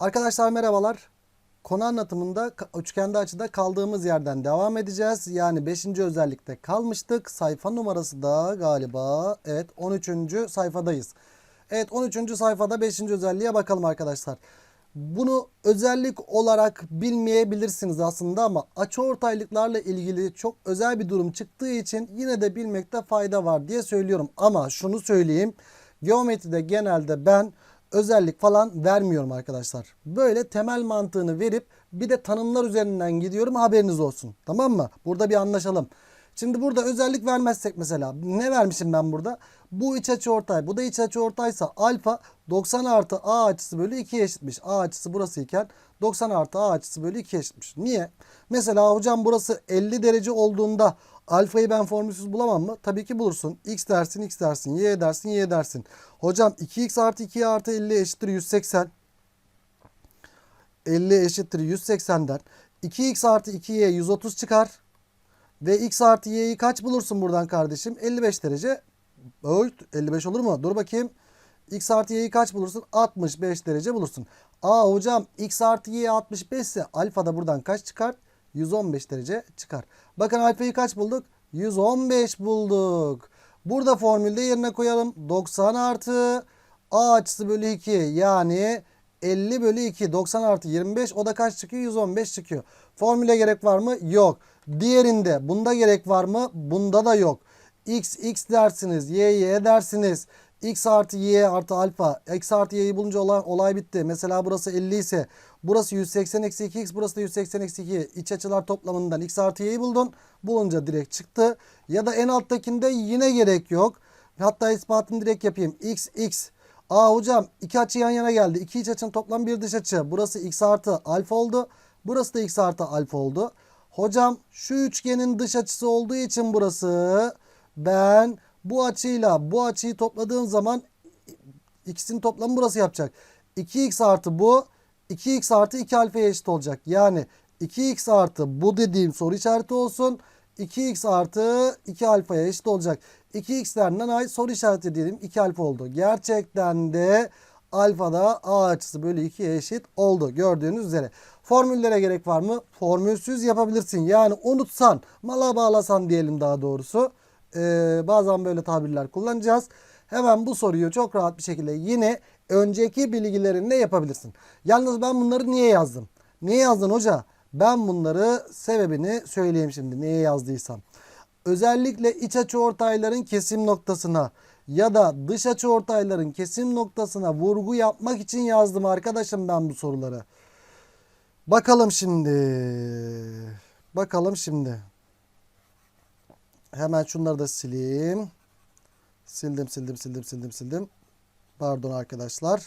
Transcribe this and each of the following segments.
Arkadaşlar merhabalar. Konu anlatımında üçgende açıda kaldığımız yerden devam edeceğiz. Yani 5. özellikte kalmıştık. Sayfa numarası da galiba evet 13. sayfadayız. Evet 13. sayfada 5. özelliğe bakalım arkadaşlar. Bunu özellik olarak bilmeyebilirsiniz aslında ama açıortaylıklarla ilgili çok özel bir durum çıktığı için yine de bilmekte fayda var diye söylüyorum. Ama şunu söyleyeyim. Geometride genelde ben özellik falan vermiyorum arkadaşlar. Böyle temel mantığını verip bir de tanımlar üzerinden gidiyorum haberiniz olsun. Tamam mı? Burada bir anlaşalım. Şimdi burada özellik vermezsek mesela ne vermişim ben burada? Bu iç açı ortay. Bu da iç açı ortaysa alfa 90 artı a açısı bölü 2 eşitmiş. A açısı burası iken 90 artı a açısı bölü 2 eşitmiş. Niye? Mesela hocam burası 50 derece olduğunda alfayı ben formülsüz bulamam mı? Tabii ki bulursun. X dersin x dersin. Y dersin y dersin. Hocam 2x artı 2 artı 50 eşittir 180. 50 eşittir 180'den 2x artı 2y 130 çıkar. Ve x artı y'yi kaç bulursun buradan kardeşim? 55 derece. Öl, 55 olur mu? Dur bakayım. x artı y'yi kaç bulursun? 65 derece bulursun. Aa hocam x artı y 65 ise alfa da buradan kaç çıkar? 115 derece çıkar. Bakın alfayı kaç bulduk? 115 bulduk. Burada formülde yerine koyalım. 90 artı a açısı bölü 2 yani 50 bölü 2 90 artı 25 o da kaç çıkıyor? 115 çıkıyor. Formüle gerek var mı? Yok. Diğerinde bunda gerek var mı? Bunda da yok. X x dersiniz. Y y dersiniz. X artı y artı alfa. X artı y'yi bulunca olay, olay bitti. Mesela burası 50 ise burası 180 eksi 2x burası da 180 eksi 2. İç açılar toplamından x artı y'yi buldun. Bulunca direkt çıktı. Ya da en alttakinde yine gerek yok. Hatta ispatını direkt yapayım. x x Aa hocam iki açı yan yana geldi. İki iç açının toplam bir dış açı. Burası x artı alfa oldu. Burası da x artı alfa oldu. Hocam şu üçgenin dış açısı olduğu için burası ben bu açıyla bu açıyı topladığım zaman ikisinin toplamı burası yapacak. 2x artı bu 2x artı 2 alfaya eşit olacak. Yani 2x artı bu dediğim soru işareti olsun. 2x artı 2 alfaya eşit olacak. 2x'lerden ay soru işareti diyelim 2 alfa oldu. Gerçekten de alfada a açısı bölü 2'ye eşit oldu. Gördüğünüz üzere. Formüllere gerek var mı? Formülsüz yapabilirsin. Yani unutsan, mala bağlasan diyelim daha doğrusu. Ee, bazen böyle tabirler kullanacağız. Hemen bu soruyu çok rahat bir şekilde yine önceki bilgilerinle yapabilirsin. Yalnız ben bunları niye yazdım? Niye yazdın hoca? Ben bunları sebebini söyleyeyim şimdi niye yazdıysam. Özellikle iç açı ortayların kesim noktasına ya da dış açı ortayların kesim noktasına vurgu yapmak için yazdım arkadaşım ben bu soruları. Bakalım şimdi. Bakalım şimdi. Hemen şunları da sileyim. Sildim, sildim, sildim, sildim, sildim. Pardon arkadaşlar.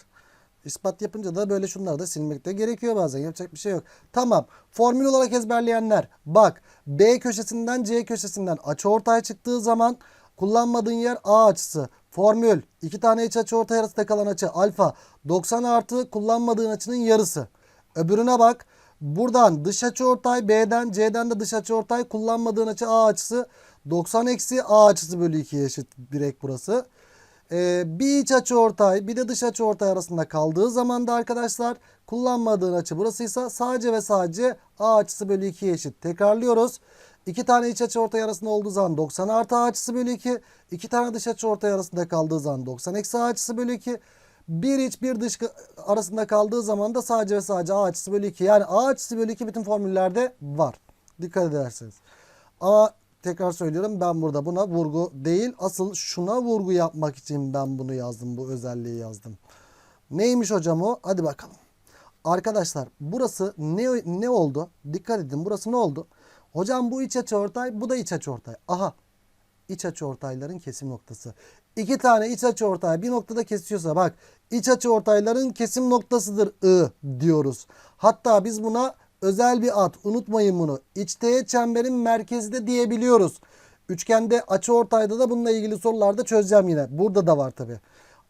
İspat yapınca da böyle şunları da silmek de gerekiyor bazen. Yapacak bir şey yok. Tamam. Formül olarak ezberleyenler. Bak B köşesinden C köşesinden açıortay çıktığı zaman kullanmadığın yer A açısı. Formül. iki tane iç açıortay arasında kalan açı alfa. 90 artı kullanmadığın açının yarısı. Öbürüne bak. Buradan dış açıortay B'den C'den de dış açıortay kullanmadığın açı A açısı. 90 eksi A açısı bölü 2'ye eşit direkt burası. Ee, bir iç açı ortay bir de dış açı ortay arasında kaldığı zaman da arkadaşlar kullanmadığın açı burasıysa sadece ve sadece A açısı bölü 2'ye eşit. Tekrarlıyoruz. İki tane iç açı ortay arasında olduğu zaman 90 artı A açısı bölü 2. İki tane dış açı ortay arasında kaldığı zaman 90 eksi A açısı bölü 2. Bir iç bir dış arasında kaldığı zaman da sadece ve sadece A açısı bölü 2. Yani A açısı bölü 2 bütün formüllerde var. Dikkat ederseniz. Ama tekrar söylüyorum ben burada buna vurgu değil asıl şuna vurgu yapmak için ben bunu yazdım bu özelliği yazdım. Neymiş hocam o? Hadi bakalım. Arkadaşlar burası ne, ne oldu? Dikkat edin burası ne oldu? Hocam bu iç açıortay bu da iç açıortay. Aha iç açıortayların kesim noktası. İki tane iç açıortay bir noktada kesiyorsa bak iç açıortayların kesim noktasıdır I diyoruz. Hatta biz buna özel bir ad unutmayın bunu. İçteğet çemberin merkezi de diyebiliyoruz. Üçgende açıortayda da bununla ilgili sorularda çözeceğim yine. Burada da var tabi.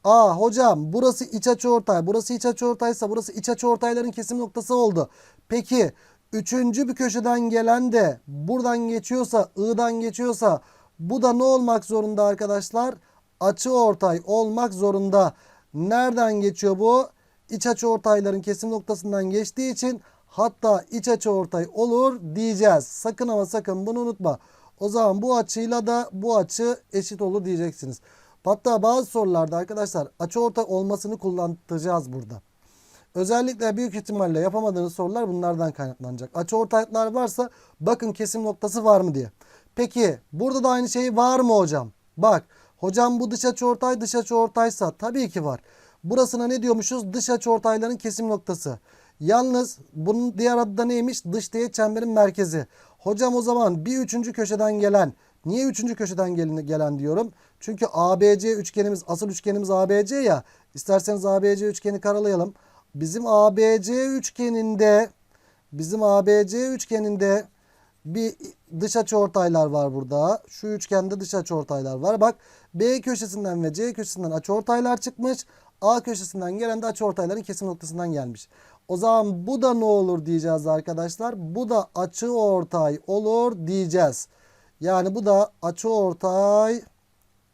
Aa hocam burası iç açıortay. Burası iç açıortaysa burası iç açıortayların kesim noktası oldu. Peki üçüncü bir köşeden gelen de buradan geçiyorsa I'dan geçiyorsa bu da ne olmak zorunda arkadaşlar? Açıortay olmak zorunda. Nereden geçiyor bu? iç açı ortayların kesim noktasından geçtiği için hatta iç açı ortay olur diyeceğiz. Sakın ama sakın bunu unutma. O zaman bu açıyla da bu açı eşit olur diyeceksiniz. Hatta bazı sorularda arkadaşlar açı ortay olmasını kullanacağız burada. Özellikle büyük ihtimalle yapamadığınız sorular bunlardan kaynaklanacak. Açı ortaylıklar varsa bakın kesim noktası var mı diye. Peki burada da aynı şey var mı hocam? Bak hocam bu dış açı ortay dış açı ortaysa tabii ki var. Burasına ne diyormuşuz? Dış açı ortayların kesim noktası. Yalnız bunun diğer adı da neymiş? Dış diye çemberin merkezi. Hocam o zaman bir üçüncü köşeden gelen Niye üçüncü köşeden gelen, diyorum? Çünkü ABC üçgenimiz, asıl üçgenimiz ABC ya. İsterseniz ABC üçgeni karalayalım. Bizim ABC üçgeninde bizim ABC üçgeninde bir dış açıortaylar var burada. Şu üçgende dış açıortaylar var. Bak B köşesinden ve C köşesinden açıortaylar çıkmış. A köşesinden gelen de açıortayların kesim noktasından gelmiş. O zaman bu da ne olur diyeceğiz arkadaşlar. Bu da açıortay olur diyeceğiz. Yani bu da açıortay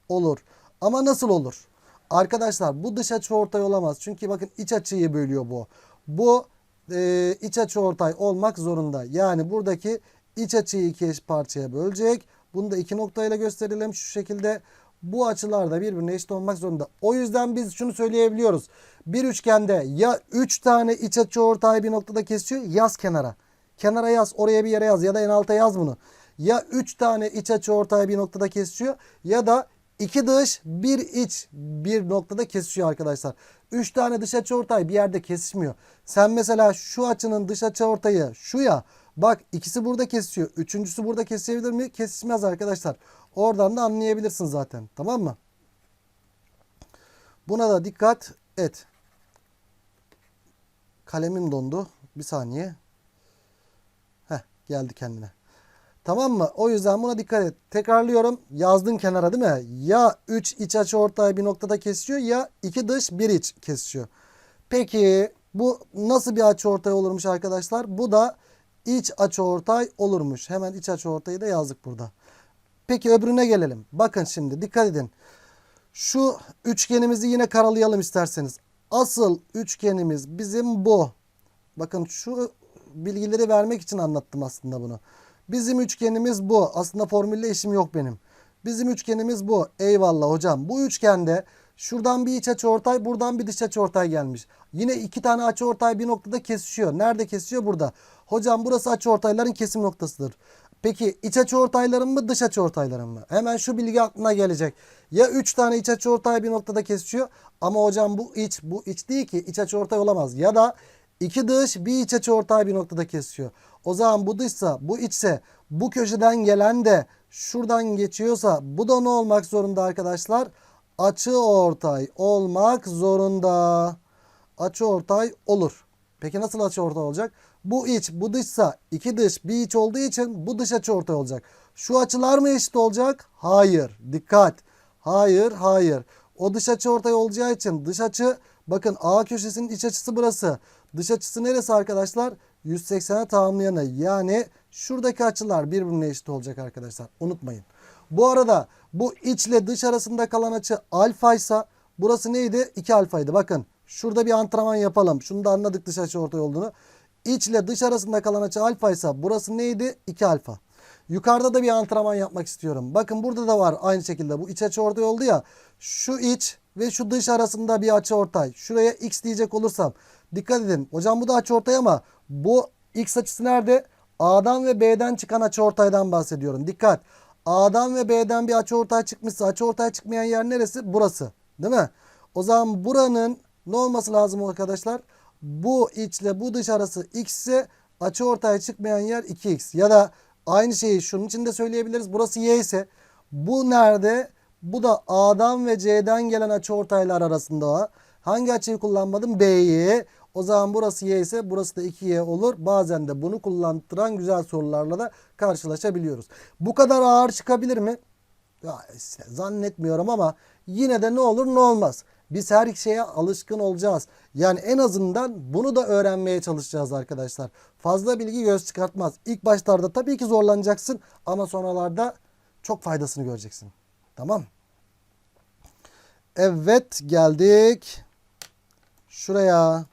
olur. Ama nasıl olur? Arkadaşlar bu dış açı ortay olamaz. Çünkü bakın iç açıyı bölüyor bu. Bu e, iç açı ortay olmak zorunda. Yani buradaki iç açıyı iki eş parçaya bölecek. Bunu da iki noktayla gösterelim şu şekilde. Bu açılar da birbirine eşit olmak zorunda. O yüzden biz şunu söyleyebiliyoruz. Bir üçgende ya 3 tane iç açı ortay bir noktada kesiyor yaz kenara. Kenara yaz oraya bir yere yaz ya da en alta yaz bunu. Ya 3 tane iç açı ortay bir noktada kesiyor ya da İki dış, bir iç bir noktada kesişiyor arkadaşlar. Üç tane dış açı ortay bir yerde kesişmiyor. Sen mesela şu açının dış açı ortayı şu ya. Bak ikisi burada kesişiyor. Üçüncüsü burada kesişebilir mi? Kesişmez arkadaşlar. Oradan da anlayabilirsin zaten. Tamam mı? Buna da dikkat et. Kalemim dondu. Bir saniye. Heh geldi kendine. Tamam mı? O yüzden buna dikkat et. Tekrarlıyorum. Yazdın kenara değil mi? Ya 3 iç açı ortay bir noktada kesişiyor ya 2 dış 1 iç kesişiyor. Peki bu nasıl bir açı ortay olurmuş arkadaşlar? Bu da iç açı ortay olurmuş. Hemen iç açı ortayı da yazdık burada. Peki öbürüne gelelim. Bakın şimdi dikkat edin. Şu üçgenimizi yine karalayalım isterseniz. Asıl üçgenimiz bizim bu. Bakın şu bilgileri vermek için anlattım aslında bunu. Bizim üçgenimiz bu. Aslında formülle işim yok benim. Bizim üçgenimiz bu. Eyvallah hocam. Bu üçgende şuradan bir iç açıortay, buradan bir dış açıortay gelmiş. Yine iki tane açıortay bir noktada kesişiyor. Nerede kesişiyor? Burada. Hocam burası açıortayların kesim noktasıdır. Peki iç açıortayların mı dış açıortayların mı? Hemen şu bilgi aklına gelecek. Ya 3 tane iç açıortay bir noktada kesişiyor ama hocam bu iç bu iç değil ki iç açıortay olamaz. Ya da iki dış bir iç açıortay bir noktada kesişiyor. O zaman bu dışsa bu içse bu köşeden gelen de şuradan geçiyorsa bu da ne olmak zorunda arkadaşlar? Açı ortay olmak zorunda. Açı ortay olur. Peki nasıl açı ortay olacak? Bu iç bu dışsa iki dış bir iç olduğu için bu dış açı ortay olacak. Şu açılar mı eşit olacak? Hayır. Dikkat. Hayır hayır. O dış açı ortay olacağı için dış açı bakın A köşesinin iç açısı burası. Dış açısı neresi arkadaşlar? 180'e tamamlayanı yani şuradaki açılar birbirine eşit olacak arkadaşlar. Unutmayın. Bu arada bu içle dış arasında kalan açı alfa ise burası neydi? 2 alfaydı. Bakın şurada bir antrenman yapalım. Şunu da anladık dış açı ortay olduğunu. İçle dış arasında kalan açı alfa ise burası neydi? 2 alfa. Yukarıda da bir antrenman yapmak istiyorum. Bakın burada da var aynı şekilde. Bu iç açı ortay oldu ya. Şu iç ve şu dış arasında bir açı ortay. Şuraya x diyecek olursam. Dikkat edin. Hocam bu da açı ortay ama bu x açısı nerede? A'dan ve B'den çıkan açıortaydan bahsediyorum. Dikkat. A'dan ve B'den bir açıortay çıkmışsa açıortay çıkmayan yer neresi? Burası. Değil mi? O zaman buranın ne olması lazım arkadaşlar? Bu içle bu dış arası x ise açıortay çıkmayan yer 2x. Ya da aynı şeyi şunun için de söyleyebiliriz. Burası y ise bu nerede? Bu da A'dan ve C'den gelen açıortaylar arasında. Hangi açıyı kullanmadım? B'yi. O zaman burası y ise burası da 2y olur. Bazen de bunu kullandıran güzel sorularla da karşılaşabiliyoruz. Bu kadar ağır çıkabilir mi? Ya, zannetmiyorum ama yine de ne olur ne olmaz. Biz her şeye alışkın olacağız. Yani en azından bunu da öğrenmeye çalışacağız arkadaşlar. Fazla bilgi göz çıkartmaz. İlk başlarda tabii ki zorlanacaksın ama sonralarda çok faydasını göreceksin. Tamam. Evet geldik Şuraya.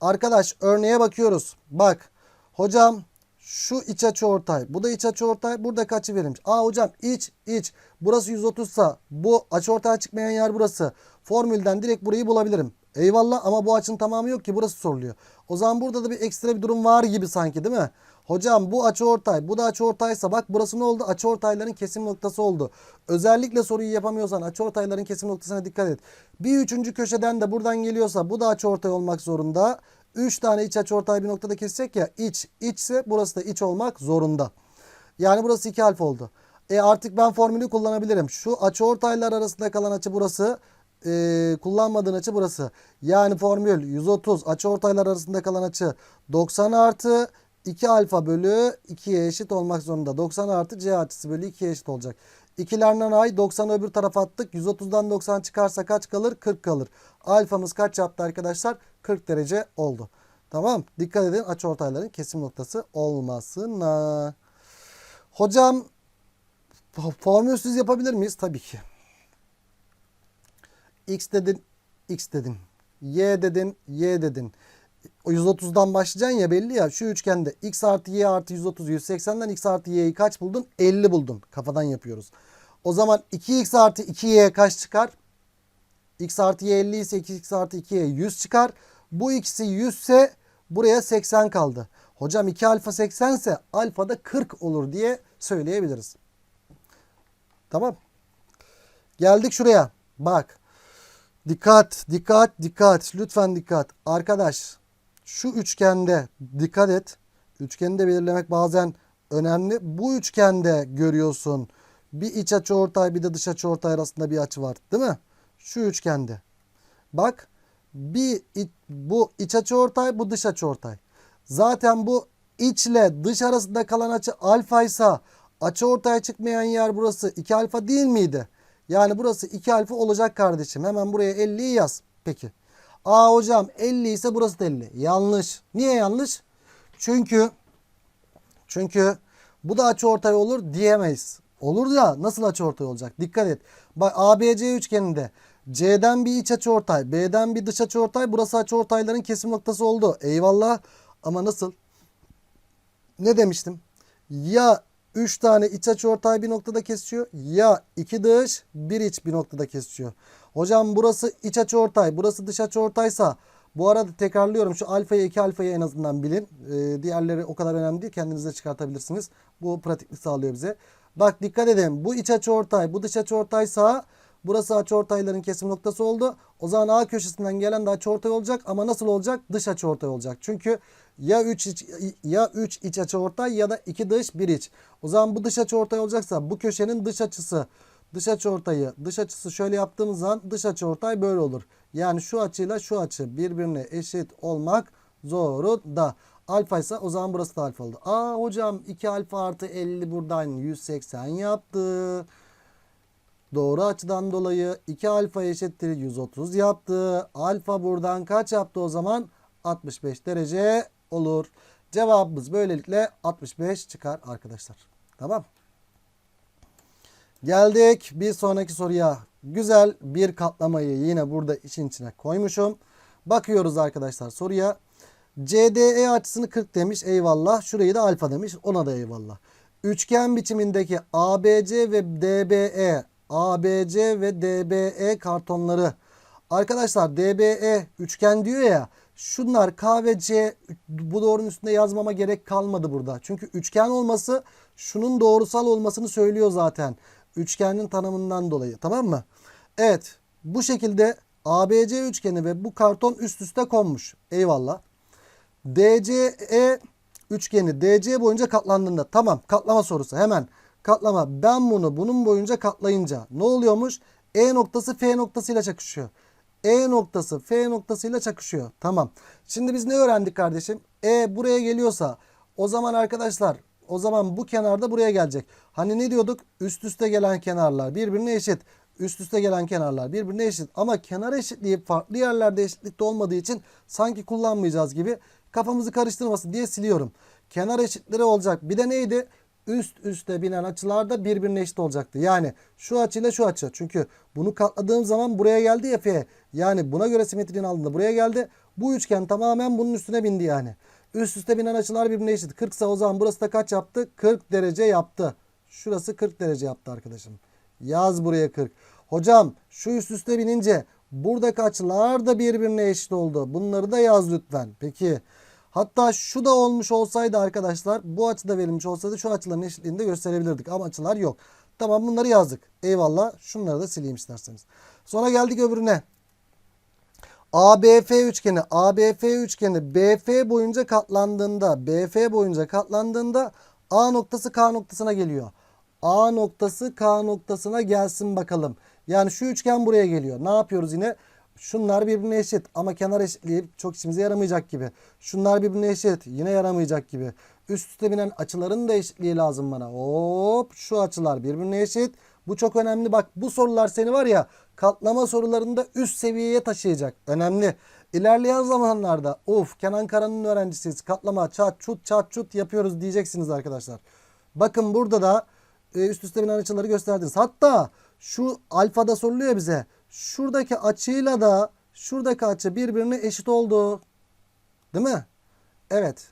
Arkadaş örneğe bakıyoruz. Bak. Hocam şu iç açı ortay. Bu da iç açı ortay. Burada kaçı verilmiş? Aa hocam iç iç. Burası 130 sa bu açı ortaya çıkmayan yer burası. Formülden direkt burayı bulabilirim. Eyvallah ama bu açının tamamı yok ki burası soruluyor. O zaman burada da bir ekstra bir durum var gibi sanki değil mi? Hocam bu açı ortay, bu da açı ortaysa bak burası ne oldu? Açı ortayların kesim noktası oldu. Özellikle soruyu yapamıyorsan açı ortayların kesim noktasına dikkat et. Bir üçüncü köşeden de buradan geliyorsa bu da açı ortay olmak zorunda. 3 tane iç açı ortay bir noktada kesecek ya iç. içse burası da iç olmak zorunda. Yani burası 2 alfa oldu. E artık ben formülü kullanabilirim. Şu açı ortaylar arasında kalan açı burası. E, kullanmadığın açı burası. Yani formül 130 açı ortaylar arasında kalan açı 90 artı 2 alfa bölü 2'ye eşit olmak zorunda. 90 artı c açısı bölü 2'ye eşit olacak. İkilerden ay 90 öbür tarafa attık. 130'dan 90 çıkarsa kaç kalır? 40 kalır. Alfamız kaç yaptı arkadaşlar? 40 derece oldu. Tamam. Dikkat edin açıortayların kesim noktası olmasına. Hocam formülsüz yapabilir miyiz? Tabii ki. X dedin, X dedin. Y dedin, Y dedin. O 130'dan başlayacaksın ya belli ya. Şu üçgende X artı Y artı 130, 180'den X artı Y'yi kaç buldun? 50 buldun. Kafadan yapıyoruz. O zaman 2X artı 2Y kaç çıkar? X artı Y 50 ise 2X artı 2Y 100 çıkar. Bu ikisi 100 ise buraya 80 kaldı. Hocam 2 alfa 80 ise alfa da 40 olur diye söyleyebiliriz. Tamam. Geldik şuraya. Bak. Dikkat, dikkat, dikkat. Lütfen dikkat. Arkadaş şu üçgende dikkat et. Üçgeni de belirlemek bazen önemli. Bu üçgende görüyorsun. Bir iç açı ortay bir de dış açı ortay arasında bir açı var. Değil mi? Şu üçgende. Bak bir bu iç açı ortay bu dış açı ortay. Zaten bu içle dış arasında kalan açı alfa ise açı ortaya çıkmayan yer burası 2 alfa değil miydi? Yani burası 2 alfa olacak kardeşim. Hemen buraya 50'yi yaz. Peki. Aa hocam 50 ise burası da 50. Yanlış. Niye yanlış? Çünkü çünkü bu da açıortay olur diyemeyiz. Olur da nasıl açıortay olacak? Dikkat et. Bak ABC üçgeninde C'den bir iç açıortay, B'den bir dış açıortay. Burası açıortayların kesim noktası oldu. Eyvallah. Ama nasıl? Ne demiştim? Ya 3 tane iç açıortay bir noktada kesiyor ya 2 dış, 1 iç bir noktada kesiyor. Hocam burası iç açıortay, burası dış açıortaysa bu arada tekrarlıyorum şu alfayı 2 alfayı en azından bilin. Ee, diğerleri o kadar önemli değil. Kendiniz de çıkartabilirsiniz. Bu pratiklik sağlıyor bize. Bak dikkat edin. Bu iç açıortay, bu dış açıortaysa burası açıortayların kesim noktası oldu. O zaman A köşesinden gelen de açıortay olacak ama nasıl olacak? Dış açıortay olacak. Çünkü ya 3 iç, ya 3 iç açıortay ya da 2 dış 1 iç. O zaman bu dış açıortay olacaksa bu köşenin dış açısı dış açıortayı dış açısı şöyle yaptığımız zaman dış açıortay böyle olur. Yani şu açıyla şu açı birbirine eşit olmak zorunda. Alfa ise o zaman burası da alfa oldu. Aa hocam 2 alfa artı 50 buradan 180 yaptı. Doğru açıdan dolayı 2 alfa eşittir 130 yaptı. Alfa buradan kaç yaptı o zaman? 65 derece olur. Cevabımız böylelikle 65 çıkar arkadaşlar. Tamam. Geldik bir sonraki soruya. Güzel bir katlamayı yine burada işin içine koymuşum. Bakıyoruz arkadaşlar soruya. CDE açısını 40 demiş eyvallah. Şurayı da alfa demiş ona da eyvallah. Üçgen biçimindeki ABC ve DBE ABC ve DBE kartonları. Arkadaşlar DBE üçgen diyor ya. Şunlar K ve C bu doğrunun üstünde yazmama gerek kalmadı burada. Çünkü üçgen olması şunun doğrusal olmasını söylüyor zaten. Üçgenin tanımından dolayı tamam mı? Evet bu şekilde ABC üçgeni ve bu karton üst üste konmuş. Eyvallah. DCE üçgeni DC boyunca katlandığında tamam katlama sorusu hemen katlama ben bunu bunun boyunca katlayınca ne oluyormuş? E noktası F noktasıyla çakışıyor. E noktası F noktasıyla çakışıyor. Tamam. Şimdi biz ne öğrendik kardeşim? E buraya geliyorsa o zaman arkadaşlar o zaman bu kenarda buraya gelecek. Hani ne diyorduk? Üst üste gelen kenarlar birbirine eşit. Üst üste gelen kenarlar birbirine eşit. Ama kenar eşitliği farklı yerlerde eşitlikte olmadığı için sanki kullanmayacağız gibi kafamızı karıştırmasın diye siliyorum. Kenar eşitleri olacak. Bir de neydi? Üst üste binen açılar da birbirine eşit olacaktı. Yani şu açıyla şu açı. Çünkü bunu katladığım zaman buraya geldi ya F. Yani buna göre simetriğin aldığında buraya geldi. Bu üçgen tamamen bunun üstüne bindi yani. Üst üste binen açılar birbirine eşit. 40 ise o zaman burası da kaç yaptı? 40 derece yaptı. Şurası 40 derece yaptı arkadaşım. Yaz buraya 40. Hocam şu üst üste binince buradaki açılar da birbirine eşit oldu. Bunları da yaz lütfen. Peki hatta şu da olmuş olsaydı arkadaşlar bu açı da verilmiş olsaydı şu açıların eşitliğini de gösterebilirdik. Ama açılar yok. Tamam bunları yazdık. Eyvallah. Şunları da sileyim isterseniz. Sonra geldik öbürüne. ABF üçgeni, ABF üçgeni BF boyunca katlandığında, BF boyunca katlandığında A noktası K noktasına geliyor. A noktası K noktasına gelsin bakalım. Yani şu üçgen buraya geliyor. Ne yapıyoruz yine? Şunlar birbirine eşit ama kenar eşitliği çok işimize yaramayacak gibi. Şunlar birbirine eşit yine yaramayacak gibi. Üst üste binen açıların da eşitliği lazım bana. Hop şu açılar birbirine eşit. Bu çok önemli. Bak bu sorular seni var ya katlama sorularında üst seviyeye taşıyacak. Önemli. İlerleyen zamanlarda of Kenan Karan'ın öğrencisiyiz. Katlama çat çut çat çut yapıyoruz diyeceksiniz arkadaşlar. Bakın burada da e, üst üste binen açıları gösterdiniz. Hatta şu alfada soruluyor bize. Şuradaki açıyla da şuradaki açı birbirine eşit oldu. Değil mi? Evet.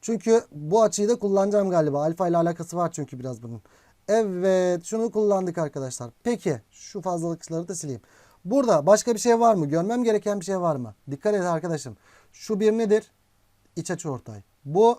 Çünkü bu açıyı da kullanacağım galiba. Alfa ile alakası var çünkü biraz bunun. Evet şunu kullandık arkadaşlar. Peki şu fazlalıkları da sileyim. Burada başka bir şey var mı? Görmem gereken bir şey var mı? Dikkat edin arkadaşım. Şu bir nedir? İç açı ortay. Bu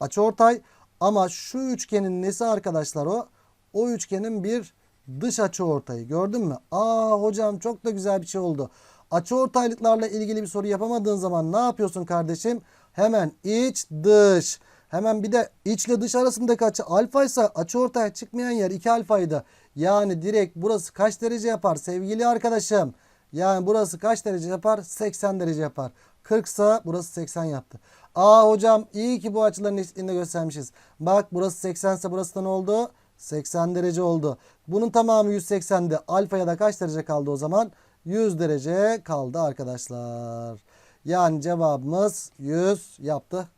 açı ortay ama şu üçgenin nesi arkadaşlar o? O üçgenin bir dış açı ortayı. Gördün mü? Aa hocam çok da güzel bir şey oldu. Açı ortaylıklarla ilgili bir soru yapamadığın zaman ne yapıyorsun kardeşim? Hemen iç dış. Hemen bir de içle dış arasındaki açı alfa ise açı ortaya çıkmayan yer 2 alfaydı. Yani direkt burası kaç derece yapar sevgili arkadaşım? Yani burası kaç derece yapar? 80 derece yapar. 40 ise burası 80 yaptı. Aa hocam iyi ki bu açıların eşitliğini de göstermişiz. Bak burası 80 ise burası da ne oldu? 80 derece oldu. Bunun tamamı 180'di. Alfaya da kaç derece kaldı o zaman? 100 derece kaldı arkadaşlar. Yani cevabımız 100 yaptı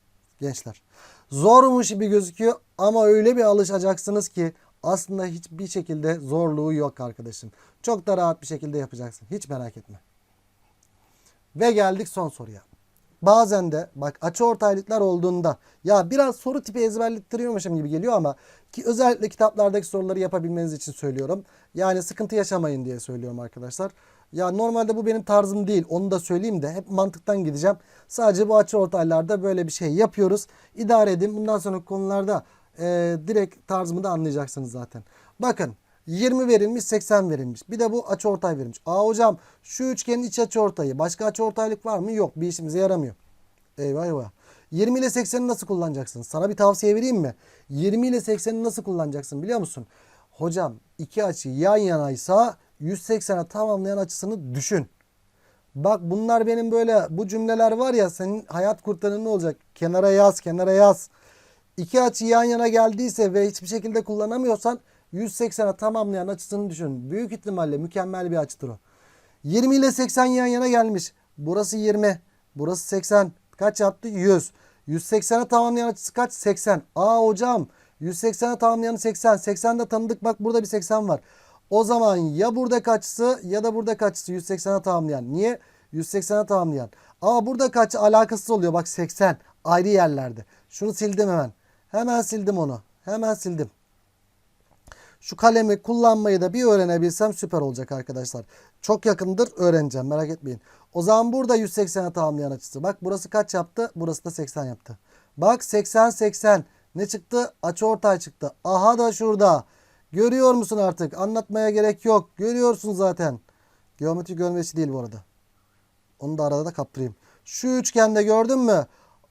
gençler. Zormuş gibi gözüküyor ama öyle bir alışacaksınız ki aslında hiçbir şekilde zorluğu yok arkadaşım. Çok da rahat bir şekilde yapacaksın. Hiç merak etme. Ve geldik son soruya. Bazen de bak açı ortaylıklar olduğunda ya biraz soru tipi ezberlettiriyormuşum gibi geliyor ama ki özellikle kitaplardaki soruları yapabilmeniz için söylüyorum. Yani sıkıntı yaşamayın diye söylüyorum arkadaşlar. Ya normalde bu benim tarzım değil. Onu da söyleyeyim de hep mantıktan gideceğim. Sadece bu açı ortaylarda böyle bir şey yapıyoruz. İdare edin. Bundan sonraki konularda e, direkt tarzımı da anlayacaksınız zaten. Bakın 20 verilmiş 80 verilmiş. Bir de bu açı ortay verilmiş. Aa hocam şu üçgenin iç açı ortayı. Başka açı ortaylık var mı? Yok. Bir işimize yaramıyor. Eyvah eyvah. 20 ile 80'i nasıl kullanacaksın? Sana bir tavsiye vereyim mi? 20 ile 80'i nasıl kullanacaksın biliyor musun? Hocam iki açı yan yanaysa 180'e tamamlayan açısını düşün. Bak bunlar benim böyle bu cümleler var ya senin hayat kurtarın ne olacak? Kenara yaz, kenara yaz. İki açı yan yana geldiyse ve hiçbir şekilde kullanamıyorsan 180'e tamamlayan açısını düşün. Büyük ihtimalle mükemmel bir açıdır o. 20 ile 80 yan yana gelmiş. Burası 20. Burası 80. Kaç yaptı? 100. 180'e tamamlayan açısı kaç? 80. Aa hocam 180'e tamamlayan 80. 80 de tanıdık bak burada bir 80 var. O zaman ya burada açısı ya da burada açısı 180'e tamamlayan. Niye? 180'e tamamlayan. Ama burada kaç alakasız oluyor. Bak 80 ayrı yerlerde. Şunu sildim hemen. Hemen sildim onu. Hemen sildim. Şu kalemi kullanmayı da bir öğrenebilsem süper olacak arkadaşlar. Çok yakındır öğreneceğim merak etmeyin. O zaman burada 180'e tamamlayan açısı. Bak burası kaç yaptı? Burası da 80 yaptı. Bak 80 80. Ne çıktı? Açı ortay çıktı. Aha da şurada. Görüyor musun artık? Anlatmaya gerek yok. Görüyorsun zaten. Geometri görmesi değil bu arada. Onu da arada da kaptırayım. Şu üçgende gördün mü?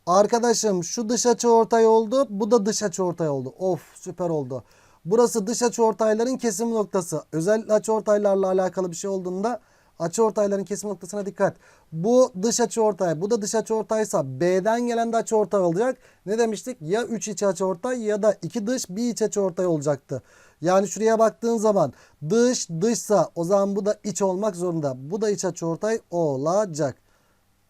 Arkadaşım şu dış açı ortay oldu. Bu da dış açı ortay oldu. Of süper oldu. Burası dış açı ortayların kesim noktası. Özellikle açı ortaylarla alakalı bir şey olduğunda açı ortayların kesim noktasına dikkat. Bu dış açı ortay, bu da dış açı ortaysa B'den gelen de açı ortay olacak. Ne demiştik? Ya 3 iç açı ortay ya da 2 dış bir iç açı ortay olacaktı. Yani şuraya baktığın zaman dış dışsa o zaman bu da iç olmak zorunda. Bu da iç açı ortay olacak.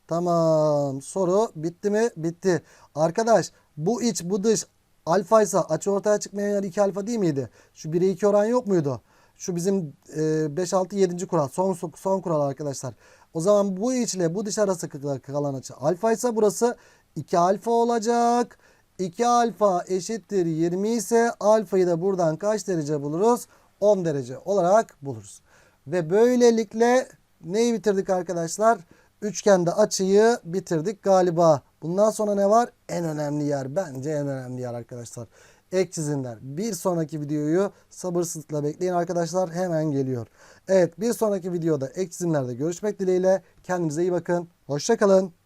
Tamam. Soru bitti mi? Bitti. Arkadaş bu iç bu dış Alfa ise açı ortaya çıkmayan yer 2 alfa değil miydi? Şu 1'e 2 oran yok muydu? Şu bizim e, 5 6 7. kural. Son son kural arkadaşlar. O zaman bu iç ile bu dış arası kalan açı alfa ise burası 2 alfa olacak. 2 alfa eşittir 20 ise alfayı da buradan kaç derece buluruz? 10 derece olarak buluruz. Ve böylelikle neyi bitirdik arkadaşlar? Üçgende açıyı bitirdik galiba. Bundan sonra ne var? En önemli yer. Bence en önemli yer arkadaşlar. Ek çizimler. Bir sonraki videoyu sabırsızlıkla bekleyin arkadaşlar. Hemen geliyor. Evet bir sonraki videoda ek çizimlerde görüşmek dileğiyle. Kendinize iyi bakın. Hoşçakalın.